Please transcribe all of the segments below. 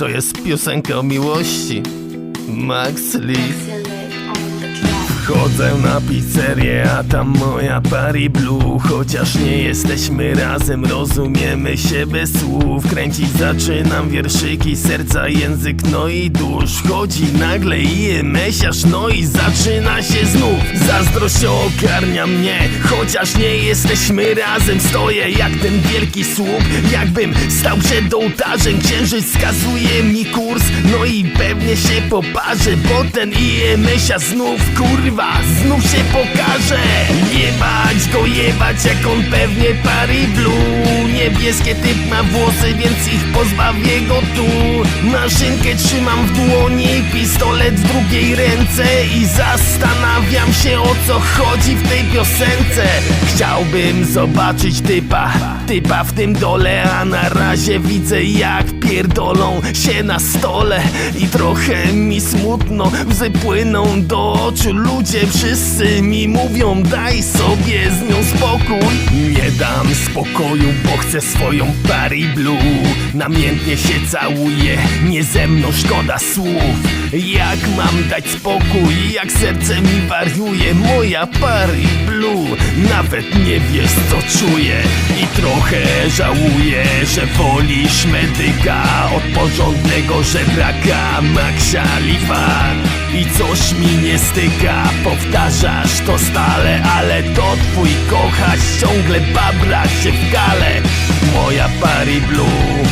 To jest piosenka o miłości. Max Lee. Chodzę na pizzerię, a tam moja pari blue. Chociaż nie jesteśmy razem, rozumiemy się bez słów. Kręcić zaczynam wierszyki, serca, język, no i dusz. Chodzi nagle i mesiarz, no i zaczyna się znów. Zazdrość ogarnia mnie, chociaż nie jesteśmy razem. Stoję jak ten wielki słup, jakbym stał przed ołtarzem. Księżyc wskazuje mi kurs, no i pewnie się poparzę Bo ten IMSia znów, kurwa, znów się pokaże. Jebać go, jebać jak on pewnie pari blue Niebieskie typ ma włosy, więc ich pozbawię go tu. Maszynkę trzymam w dłoni, pistolet w drugiej ręce I zastanawiam się o co chodzi w tej piosence. Chciałbym zobaczyć typa, typa w tym dole A na razie widzę jak pierdolą się na stole. I trochę mi smutno, łzy płyną do oczu Ludzie wszyscy mi mówią daj sobie z nią spokój. Nie dam spokoju, bo chcę swoją pari blue. Namiętnie się całuję, nie ze mną szkoda słów Jak mam dać spokój, jak serce mi wariuje Moja pari blue, nawet nie wiesz co czuję I trochę żałuję, że wolisz medyka Od porządnego żebraka Maxia Lifa I coś mi nie styka, powtarzasz to stale Ale to twój kochać ciągle babra się w Moja pari blue,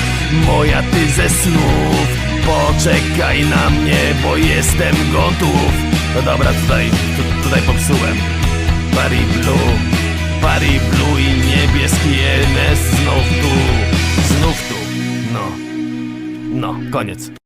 moja ty ze snów Poczekaj na mnie, bo jestem gotów. No dobra, tutaj, tu, tutaj popsułem. Pari blue, blue i niebieski NS znów tu, znów tu. No, no, koniec